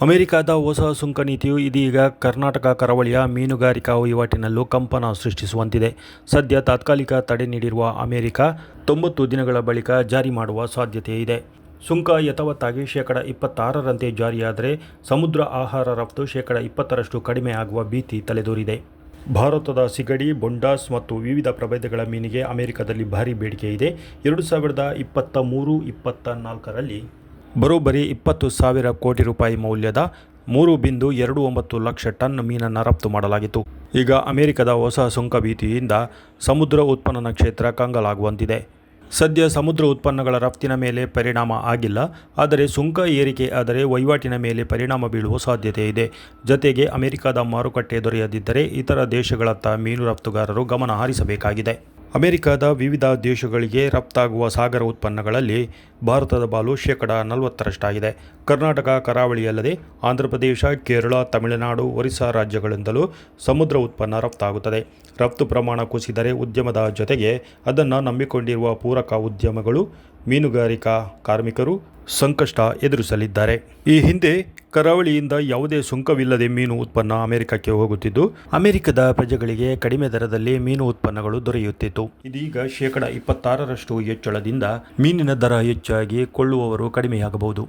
ಅಮೆರಿಕದ ಹೊಸ ಸುಂಕ ನೀತಿಯು ಇದೀಗ ಕರ್ನಾಟಕ ಕರಾವಳಿಯ ಮೀನುಗಾರಿಕಾ ವಹಿವಾಟಿನಲ್ಲೂ ಕಂಪನ ಸೃಷ್ಟಿಸುವಂತಿದೆ. ಸದ್ಯ ತಾತ್ಕಾಲಿಕ ತಡೆ ನೀಡಿರುವ ಅಮೆರಿಕ ತೊಂಬತ್ತು ದಿನಗಳ ಬಳಿಕ ಜಾರಿ ಮಾಡುವ ಸಾಧ್ಯತೆ ಇದೆ. ಸುಂಕ ಯಥಾವತ್ತಾಗಿ ಶೇಕಡ ಇಪ್ಪತ್ತಾರರಂತೆ ಜಾರಿಯಾದರೆ ಸಮುದ್ರ ಆಹಾರ ರಫ್ತು ಶೇಕಡ ಇಪ್ಪತ್ತರಷ್ಟು ಕಡಿಮೆ ಆಗುವ ಭೀತಿ ತಲೆದೋರಿದೆ. ಭಾರತದ ಸಿಗಡಿ, ಬೊಂಡಾಸ್ ಮತ್ತು ವಿವಿಧ ಪ್ರಭೇದಗಳ ಮೀನಿಗೆ ಅಮೆರಿಕದಲ್ಲಿ ಭಾರಿ ಬೇಡಿಕೆ ಇದೆ. ಎರಡು ಸಾವಿರದ ಇಪ್ಪತ್ತ ಮೂರು, ಇಪ್ಪತ್ತ ನಾಲ್ಕರಲ್ಲಿ ಬರೋಬ್ಬರಿ ಇಪ್ಪತ್ತು ಸಾವಿರ ಕೋಟಿ ರೂಪಾಯಿ ಮೌಲ್ಯದ ಮೂರು ಬಿಂದು ಎರಡು ಒಂಬತ್ತು ಲಕ್ಷ ಟನ್ ಮೀನನ್ನು ರಫ್ತು ಮಾಡಲಾಗಿತ್ತು. ಈಗ ಅಮೆರಿಕದ ಹೊಸ ಸುಂಕ ಭೀತಿಯಿಂದ ಸಮುದ್ರ ಉತ್ಪನ್ನನ ಕ್ಷೇತ್ರ ಕಂಗಾಲಾಗುವಂತಿದೆ. ಸದ್ಯ ಸಮುದ್ರ ಉತ್ಪನ್ನಗಳ ರಫ್ತಿನ ಮೇಲೆ ಪರಿಣಾಮ ಆಗಿಲ್ಲ, ಆದರೆ ಸುಂಕ ಏರಿಕೆ ಆದರೆ ವಹಿವಾಟಿನ ಮೇಲೆ ಪರಿಣಾಮ ಬೀಳುವ ಸಾಧ್ಯತೆ ಇದೆ. ಜತೆಗೆ ಅಮೆರಿಕದ ಮಾರುಕಟ್ಟೆ ದೊರೆಯದಿದ್ದರೆ ಇತರ ದೇಶಗಳತ್ತ ಮೀನು ರಫ್ತುಗಾರರು ಗಮನ ಹರಿಸಬೇಕಾಗಿದೆ. ಅಮೆರಿಕದ ವಿವಿಧ ದೇಶಗಳಿಗೆ ರಫ್ತಾಗುವ ಸಾಗರ ಉತ್ಪನ್ನಗಳಲ್ಲಿ ಭಾರತದ ಬಾಲು ಶೇಕಡ ನಲವತ್ತರಷ್ಟಾಗಿದೆ. ಕರ್ನಾಟಕ ಕರಾವಳಿಯಲ್ಲದೆ ಆಂಧ್ರಪ್ರದೇಶ, ಕೇರಳ, ತಮಿಳುನಾಡು, ಒರಿಸ್ಸಾ ರಾಜ್ಯಗಳಿಂದಲೂ ಸಮುದ್ರ ಉತ್ಪನ್ನ ರಫ್ತಾಗುತ್ತದೆ. ರಫ್ತು ಪ್ರಮಾಣ ಕುಸಿದರೆ ಉದ್ಯಮದ ಜೊತೆಗೆ ಅದನ್ನು ನಂಬಿಕೊಂಡಿರುವ ಪೂರಕ ಉದ್ಯಮಗಳು, ಮೀನುಗಾರಿಕಾ ಕಾರ್ಮಿಕರು ಸಂಕಷ್ಟ ಎದುರಿಸಲಿದ್ದಾರೆ. ಈ ಹಿಂದೆ ಕರಾವಳಿಯಿಂದ ಯಾವುದೇ ಸುಂಕವಿಲ್ಲದೆ ಮೀನು ಉತ್ಪನ್ನ ಅಮೆರಿಕಕ್ಕೆ ಹೋಗುತ್ತಿದ್ದು, ಅಮೆರಿಕದ ಪ್ರಜೆಗಳಿಗೆ ಕಡಿಮೆ ದರದಲ್ಲಿ ಮೀನು ಉತ್ಪನ್ನಗಳು ದೊರೆಯುತ್ತಿತ್ತು. ಇದೀಗ ಶೇಕಡ ಇಪ್ಪತ್ತಾರರಷ್ಟು ಹೆಚ್ಚಳದಿಂದ ಮೀನಿನ ದರ ಹೆಚ್ಚಾಗಿ ಕೊಳ್ಳುವವರು ಕಡಿಮೆಯಾಗಬಹುದು.